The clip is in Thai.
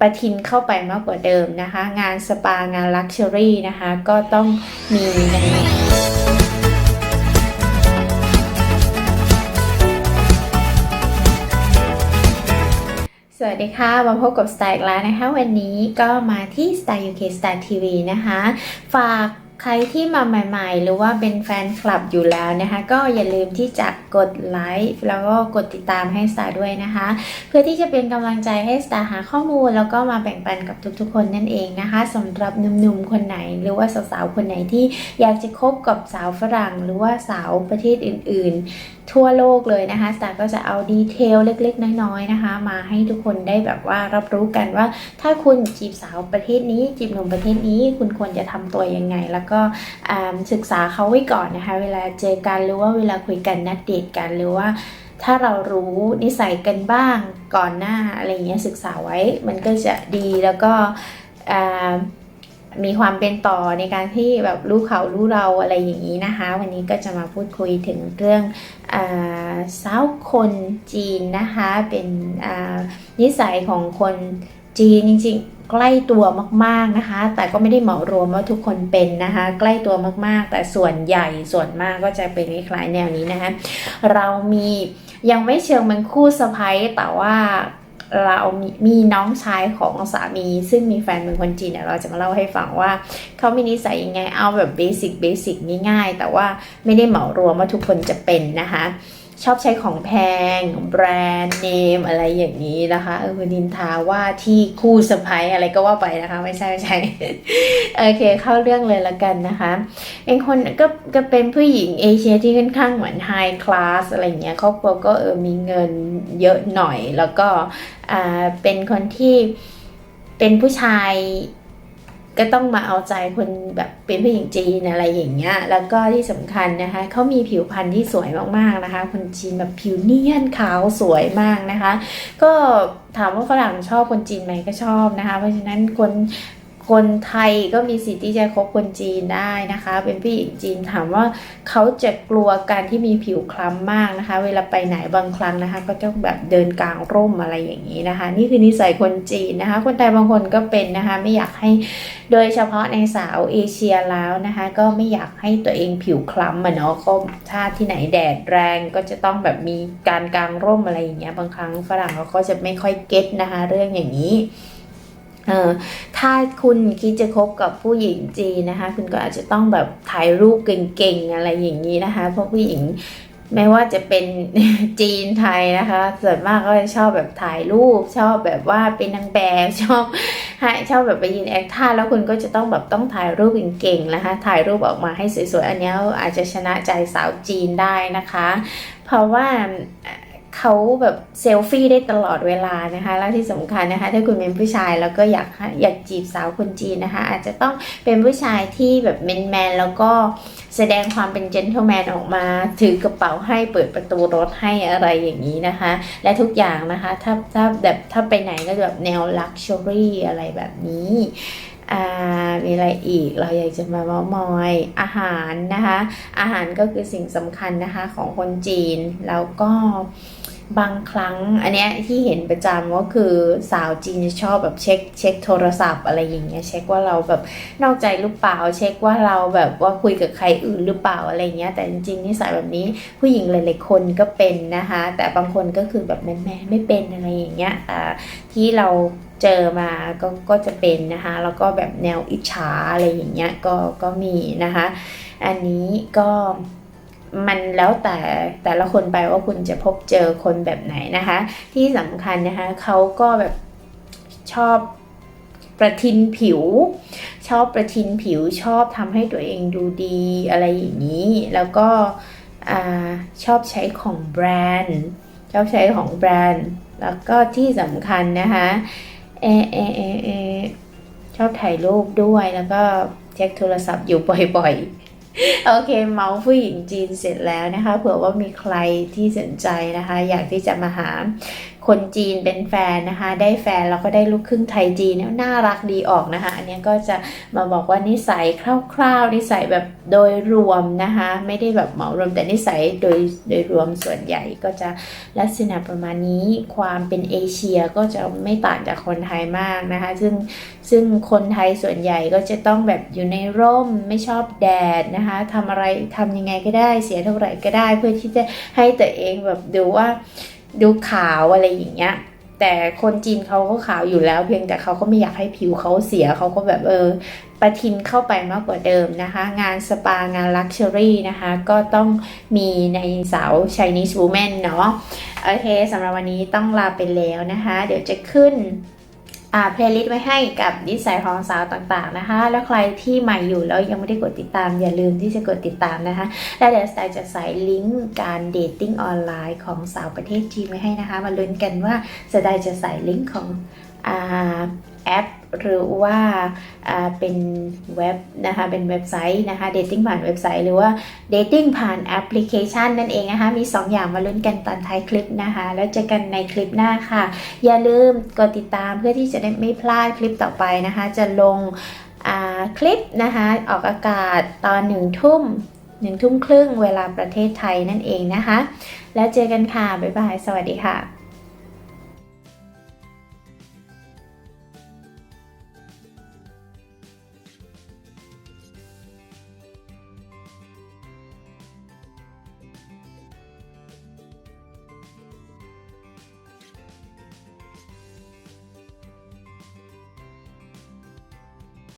ประทินเข้าไปมากกว่าเดิมนะคะ งานสปางานลักชัวรี่นะคะ ก็ต้องมีในสวัสดีค่ะ มาพบกับสไตล์อีกแล้วนะคะ วันนี้ก็มาที่ Style UK Style TV นะคะ ฝาก ใครที่มาใหม่ ๆ หรือว่าเป็นแฟนคลับอยู่แล้วนะคะ ก็อย่าลืมที่จะกดไลค์แล้วก็กดติดตามให้สตาร์ด้วยนะคะ เพื่อที่จะเป็นกำลังใจให้สตาร์หาข้อมูล แล้วก็มาแบ่งปันกับทุกๆ คนนั่นเองนะคะสำหรับหนุ่มๆคนไหน หรือว่าสาวๆคนไหนที่อยากจะคบกับสาวฝรั่ง หรือว่าสาวประเทศอื่น ๆ ทั่วโลกเลยนะคะสตาร์ก็จะเอาดีเทลเล็กๆ น้อยๆนะคะ มาให้ทุกคนได้แบบว่ารับรู้กันว่า ถ้าคุณจีบสาวประเทศนี้จีบหนุ่มประเทศนี้ คุณควรจะทำตัวยังไงแล้วก็ศึกษาเขาไว้ก่อนนะคะ เวลาเจอกันหรือว่าเวลาคุยกันนัดเดทกันหรือว่าถ้าเรารู้นิสัยกันบ้างก่อนหน้าอะไรเงี้ยศึกษาไว้ มันก็จะดีแล้วก็มีความเป็นต่อในการที่แบบรู้เขารู้เราอะไรอย่างนี้นะคะ วันนี้ก็จะมาพูดคุยถึงเรื่องอาสาวคนจีนนะคะ เป็นนิสัยของคน จีนจริงๆ ใกล้ตัวมากๆนะคะ แต่ก็ไม่ได้เหมารวมว่าทุกคนเป็นนะคะ ใกล้ตัวมากๆ แต่ส่วนใหญ่ส่วนมากก็จะเป็นคล้ายๆแนวนี้นะคะ เรามียังไม่เชิงเป็นคู่สะพ้ยแต่ว่าเรามีมีน้องชายของสามี ซึ่งมีแฟนเป็นคนจีนเดี๋ยเราจะมาเล่าให้ฟังว่าเขามีนิสัยยังไงเอาแบบเบสิกเบสิกง่ายๆแต่ว่าไม่ได้เหมารวมว่าทุกคนจะเป็นนะคะ ชอบใช้ของแพง แบรนด์เนมอะไรอย่างนี้นะคะเออดินทาว่าที่คู่สะพ้ยอะไรก็ว่าไปนะคะ ไม่ใช่ไม่ใช่โอเค เข้าเรื่องเลยละกันนะคะเป็นคนก็ก็เป็นผู้หญิงเอเชียที่ค่อนข้างเหมือนไฮคลาสอะไรเงี้ยครอบครัวก็เออมีเงินเยอะหน่อย แล้วก็อ่าเป็นคนที่เป็นผู้ชาย ก็ต้องมาเอาใจคนแบบเป็นผู้หญิงจีนอะไรอย่างเงี้ย แล้วก็ที่สำคัญนะคะเขามีผิวพรรณที่สวยมากๆนะคะ คนจีนแบบผิวเนียนขาวสวยมากนะคะ ก็ถามว่าฝรั่งชอบคนจีนไหมก็ชอบนะคะ เพราะฉะนั้นคน คนไทยก็มีสิทธิ์ที่จะคบคนจีนได้นะคะ เป็นผู้หญิงจีนถามว่าเขาจะกลัวการที่มีผิวคล้ำมากนะคะ เวลาไปไหนบางครั้งนะคะ ก็ต้องแบบเดินกลางร่มอะไรอย่างนี้นะคะ นี่คือนิสัยคนจีนนะคะ คนไทยบางคนก็เป็นนะคะ ไม่อยากให้โดยเฉพาะในสาวเอเชียแล้วนะคะ ก็ไม่อยากให้ตัวเองผิวคล้ำอะเนาะก็ถ้าที่ไหนแดดแรงก็จะต้องแบบมีการกลางร่มอะไรอย่างเงี้ยบางครั้งฝรั่งเขาก็จะไม่ค่อยเก็ตนะคะ เรื่องอย่างนี้ เออถ้าคุณคิดจะคบกับผู้หญิงจีนนะคะ คุณก็อาจจะต้องแบบถ่ายรูปเก่งๆอะไรอย่างนี้นะคะ เพราะผู้หญิงไม่ว่าจะเป็นจีนไทยนะคะ ส่วนมากก็จะชอบแบบถ่ายรูป ชอบแบบว่าเป็นนางแบบชอบให้ชอบแบบไปยืนแอคท่าแล้วคุณก็จะต้องแบบต้องถ่ายรูปเก่งๆนะคะ ถ่ายรูปออกมาให้สวยๆ อันนี้อาจจะชนะใจสาวจีนได้นะคะ เพราะว่า เขาแบบเซลฟี่ได้ตลอดเวลานะคะ แล้วที่สำคัญนะคะ ถ้าคุณเป็นผู้ชายแล้วก็อยากอยากจีบสาวคนจีนนะคะ อาจจะต้องเป็นผู้ชายที่แบบแมนๆแล้วก็แสดงความเป็นเจน t l e m แมนออกมา ถือกระเป๋าให้เปิดประตูรถให้อะไรอย่างนี้นะคะ และทุกอย่างนะคะ ถ้าถ้าแบบถ้าไปไหนก็แบบแนวลักชัวรี่อะไรแบบนี้อ่ามีอะไรอีกเราอยากจะมาเมามอยอาหารนะคะ อาหารก็คือสิ่งสำคัญนะคะของคนจีน แล้วก็ บางครั้งอันเนี้ยที่เห็นประจำก็คือสาวจีนชอบแบบเช็คเช็คโทรศัพท์อะไรอย่างเงี้ยเช็คว่าเราแบบนอกใจหรือเปล่า เช็คว่าเราแบบว่าคุยกับใครอื่นหรือเปล่าอะไรเงี้ยแต่จริงๆนิสัยแบบนี้ผู้หญิงหลายๆคนก็เป็นนะคะ แต่บางคนก็คือแบบแม่ๆไม่เป็นอะไรอย่างเงี้ยแต่ที่เราเจอมาก็ก็จะเป็นนะคะแล้วก็แบบแนวอิจฉาอะไรอย่างเงี้ยก็ก็มีนะคะ อันนี้ก็ มันแล้วแต่แต่ละคนไปว่าคุณจะพบเจอคนแบบไหนนะคะ ที่สำคัญนะคะเขาก็แบบชอบประทินผิว ชอบประทินผิวชอบทำให้ตัวเองดูดีอะไรอย่างนี้ แล้วก็อชอบใช้ของแบรนด์ ชอบใช้ของแบรนด์ แล้วก็ที่สำคัญนะคะเอเอเอเอชอบถ่ายรูปด้วยแล้วก็เช็คโทรศัพท์อยู่บ่อยๆ โอเค เมาส์ผู้หญิงจีนเสร็จแล้วนะคะ เผื่อว่ามีใครที่สนใจนะคะ อยากที่จะมาหา คนจีนเป็นแฟนนะคะ ได้แฟนแล้วก็ได้ลูกครึ่งไทยจีนเนี่ยน่ารักดีออกนะคะ อันนี้ก็จะมาบอกว่านิสัยคร่าวๆ นิสัยแบบโดยรวมนะคะ ไม่ได้แบบเหมารวมแต่นิสัยโดยโดยรวมส่วนใหญ่ก็จะลักษณะประมาณนี้ความเป็นเอเชียก็จะไม่ต่างจากคนไทยมากนะคะ ซึ่งซึ่งคนไทยส่วนใหญ่ก็จะต้องแบบอยู่ในร่มไม่ชอบแดดนะคะทำอะไรทำยังไงก็ได้เสียเท่าไหร่ก็ได้ เพื่อที่จะให้ตัวเองแบบดูว่า ดูขาวอะไรอย่างเงี้ย แต่คนจีนเขาก็ขาวอยู่แล้วเพียงแต่เขาก็ไม่อยากให้ผิวเขาเสียเขาก็แบบเออประทินเข้าไปมากกว่าเดิมนะคะ งานสปางานลักชัวรี่นะคะ ก็ต้องมีในสาว Chinese woman เนาะโอเคสำหรับวันนี้ต้องลาไปแล้วนะคะ เดี๋ยวจะขึ้น เพลย์ลิสต์ไว้ให้กับนิสัยของสาวต่างๆนะคะ แล้วใครที่ใหม่อยู่แล้วยังไม่ได้กดติดตาม อย่าลืมที่จะกดติดตามนะคะ แล้วเดี๋ยวสไตล์จะใส่ลิงก์การเดทติ้งออนไลน์ของสาวประเทศจีนไว้ให้นะคะ มาลุ้นกันว่าสไตล์จะใส่ลิงก์ของอ่า แอป หรือว่าเป็นเว็บนะคะเป็นเว็บไซต์นะคะเดทติ้งผ่านเว็บไซต์ หรือว่าเดทติ้งผ่านแอปพลิเคชันนั่นเองนะคะมี 2 อย่างมาลุ้นกันตอนท้ายคลิปนะคะแล้วเจอกันในคลิปหน้าค่ะ อย่าลืมกดติดตามเพื่อที่จะได้ไม่พลาดคลิปต่อไปนะคะ จะลงคลิปนะคะออกอากาศตอนหนึ่งทุ่มหนึ่งทุ่มครึ่งเวลาประเทศไทยนั่นเองนะคะ แล้วเจอกันค่ะ บ๊ายบาย สวัสดีค่ะ